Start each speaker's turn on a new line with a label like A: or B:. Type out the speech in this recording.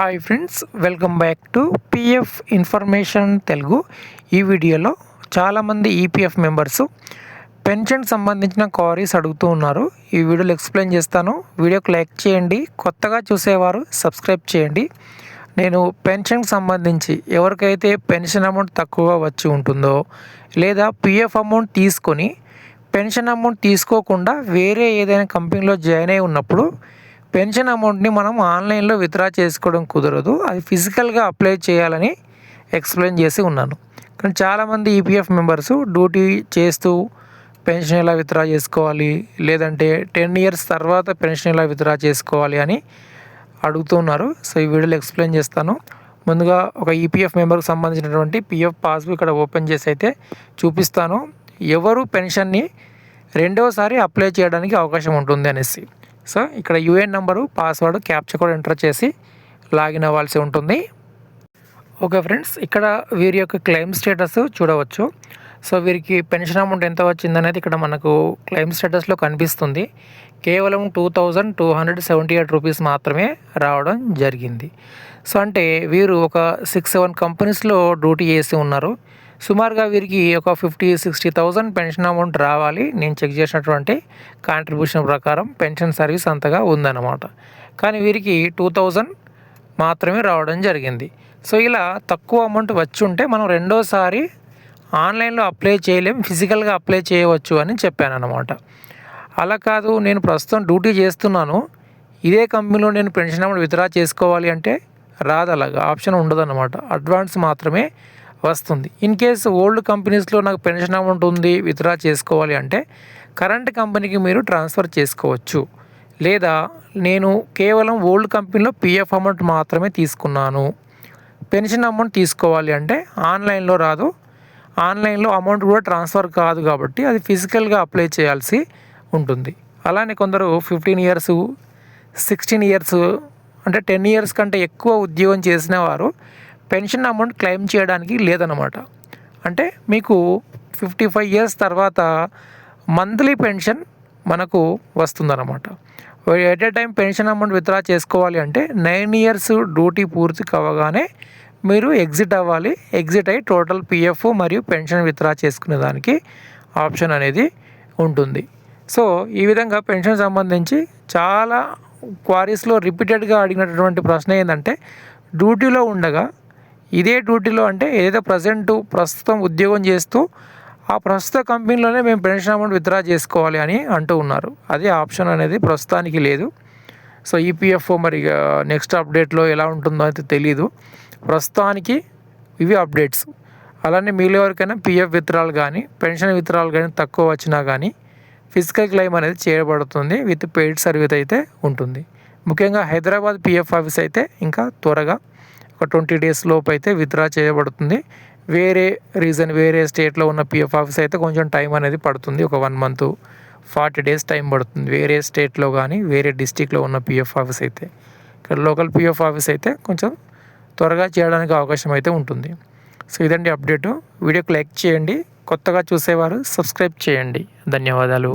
A: Hi friends welcome back to PF information Telugu. ఈ వీడియోలో చాలామంది ఈపీఎఫ్ మెంబర్స్ పెన్షన్ సంబంధించిన క్వారీస్ అడుగుతూ ఉన్నారు. ఈ వీడియోలో ఎక్స్ప్లెయిన్ చేస్తాను. వీడియోకి లైక్ చేయండి. కొత్తగా చూసేవారు సబ్స్క్రైబ్ చేయండి. నేను పెన్షన్కి సంబంధించి ఎవరికైతే పెన్షన్ అమౌంట్ తక్కువగా వచ్చి ఉంటుందో లేదా పిఎఫ్ అమౌంట్ తీసుకొని పెన్షన్ అమౌంట్ తీసుకోకుండా వేరే ఏదైనా కంపెనీలో జాయిన్ అయి ఉన్నప్పుడు పెన్షన్ అమౌంట్ని మనం ఆన్లైన్లో విత్డ్రా చేసుకోవడం కుదరదు. అది ఫిజికల్గా అప్లై చేయాలని ఎక్స్ప్లెయిన్ చేసి ఉన్నాను. కానీ చాలామంది ఈపీఎఫ్ మెంబర్స్ డ్యూటీ చేస్తూ పెన్షన్ ఎలా విత్డ్రా చేసుకోవాలి? లేదంటే టెన్ ఇయర్స్ తర్వాత పెన్షన్ ఎలా విత్డ్రా చేసుకోవాలి అని అడుగుతున్నారు సో ఈ వీడియోలో ఎక్స్ప్లెయిన్ చేస్తాను. ముందుగా ఒక ఈపీఎఫ్ మెంబర్కి సంబంధించినటువంటి పిఎఫ్ పాస్బుక్ ఇక్కడ ఓపెన్ చేసి అయితే చూపిస్తాను. ఎవరు పెన్షన్ని రెండవసారి అప్లై చేయడానికి అవకాశం ఉంటుంది అనేసి. సో ఇక్కడ యూఏఎన్ నెంబరు పాస్వర్డ్ క్యాప్చర్ కూడా ఎంటర్ చేసి లాగిన్ అవ్వాల్సి ఉంటుంది. ఓకే ఫ్రెండ్స్ ఇక్కడ వీరి యొక్క క్లెయిమ్ స్టేటస్ చూడవచ్చు. సో వీరికి పెన్షన్ అమౌంట్ ఎంత వచ్చిందనేది ఇక్కడ మనకు క్లెయిమ్ స్టేటస్లో కనిపిస్తుంది. కేవలం two thousand two hundred seventy eight rupees మాత్రమే రావడం జరిగింది. సో అంటే వీరు ఒక సిక్స్ సెవెన్ కంపెనీస్లో డ్యూటీ చేసి ఉన్నారు. సుమారుగా వీరికి ఒక fifty sixty thousand pension amount రావాలి. నేను చెక్ చేసినటువంటి కాంట్రిబ్యూషన్ ప్రకారం పెన్షన్ సర్వీస్ అంతగా ఉందన్నమాట. కానీ వీరికి టూ థౌజండ్ మాత్రమే రావడం జరిగింది. సో ఇలా తక్కువ అమౌంట్ వచ్చి ఉంటే మనం రెండోసారి ఆన్లైన్లో అప్లై చేయలేం ఫిజికల్గా అప్లై చేయవచ్చు అని చెప్పాను అనమాట అలా కాదు నేను ప్రస్తుతం డ్యూటీ చేస్తున్నాను. ఇదే కంపెనీలో నేను పెన్షన్ అమౌంట్ విత్డ్రా చేసుకోవాలి అంటే రాదు అలాగా ఆప్షన్ ఉండదన్నమాట. అడ్వాన్స్ మాత్రమే వస్తుంది. ఇన్ కేస్ ఓల్డ్ కంపెనీస్లో నాకు పెన్షన్ అమౌంట్ ఉంది విత్డ్రా చేసుకోవాలి అంటే కరెంట్ కంపెనీకి మీరు ట్రాన్స్ఫర్ చేసుకోవచ్చు. లేదా నేను కేవలం ఓల్డ్ కంపెనీలో పిఎఫ్ అమౌంట్ మాత్రమే తీసుకున్నాను. పెన్షన్ అమౌంట్ తీసుకోవాలి అంటే ఆన్లైన్లో రాదు. ఆన్లైన్లో అమౌంట్ కూడా ట్రాన్స్ఫర్ కాదు కాబట్టి అది ఫిజికల్గా అప్లై చేయాల్సి ఉంటుంది. అలానే కొందరు ఫిఫ్టీన్ ఇయర్స్ సిక్స్టీన్ ఇయర్స్ అంటే టెన్ ఇయర్స్ కంటే ఎక్కువ ఉద్యోగం చేసిన వారు పెన్షన్ అమౌంట్ క్లెయిమ్ చేయడానికి లేదనమాట అంటే మీకు ఫిఫ్టీ ఫైవ్ ఇయర్స్ తర్వాత మంత్లీ పెన్షన్ మనకు వస్తుందన్నమాట. At a time pension amount withdraw చేసుకోవాలి అంటే నైన్ ఇయర్స్ డ్యూటీ పూర్తి కావగానే మీరు ఎగ్జిట్ అవ్వాలి. ఎగ్జిట్ అయ్యి టోటల్ పిఎఫ్ మరియు పెన్షన్ విత్డ్రా చేసుకునే దానికి ఆప్షన్ అనేది ఉంటుంది. సో ఈ విధంగా పెన్షన్ సంబంధించి చాలా క్వారీస్లో రిపీటెడ్గా అడిగినటువంటి ప్రశ్న ఏంటంటే డ్యూటీలో ఉండగా ఇదే డ్యూటీలో అంటే ఏదైతే ప్రజెంట్ ప్రస్తుతం ఉద్యోగం చేస్తూ ఆ ప్రస్తుత కంపెనీలోనే మేము పెన్షన్ అమౌంట్ విత్డ్రా చేసుకోవాలి అని అంటూ ఉన్నారు. అదే ఆప్షన్ అనేది ప్రస్తుతానికి లేదు. సో ఈపీఎఫ్ఓ మరి నెక్స్ట్ అప్డేట్లో ఎలా ఉంటుందో అయితే తెలీదు. ప్రస్తుతానికి ఇవి అప్డేట్స్ అలానే మీలో ఎవరికైనా పిఎఫ్ విత్రాలు కానీ పెన్షన్ విత్రాలు కానీ తక్కువ వచ్చినా కానీ ఫిజికల్ క్లెయిమ్ అనేది చేయబడుతుంది. విత్ పెయిడ్ సర్వీస్ అయితే ఉంటుంది. ముఖ్యంగా హైదరాబాద్ పిఎఫ్ ఆఫీస్ అయితే ఇంకా త్వరగా ఒక ట్వంటీ డేస్ లోపు అయితే విత్డ్రా చేయబడుతుంది. వేరే రీజన్ వేరే స్టేట్లో ఉన్న పిఎఫ్ ఆఫీస్ అయితే కొంచెం టైం అనేది పడుతుంది. ఒక one month forty days time పడుతుంది. వేరే స్టేట్లో కానీ వేరే డిస్టిక్లో ఉన్న పిఎఫ్ ఆఫీస్ అయితే. ఇక్కడ లోకల్ పిఎఫ్ ఆఫీస్ అయితే కొంచెం త్వరగా చేయడానికి అవకాశం అయితే ఉంటుంది. సో ఇదండి అప్డేటు. వీడియోకి లైక్ చేయండి. కొత్తగా చూసేవారు సబ్స్క్రైబ్ చేయండి. ధన్యవాదాలు.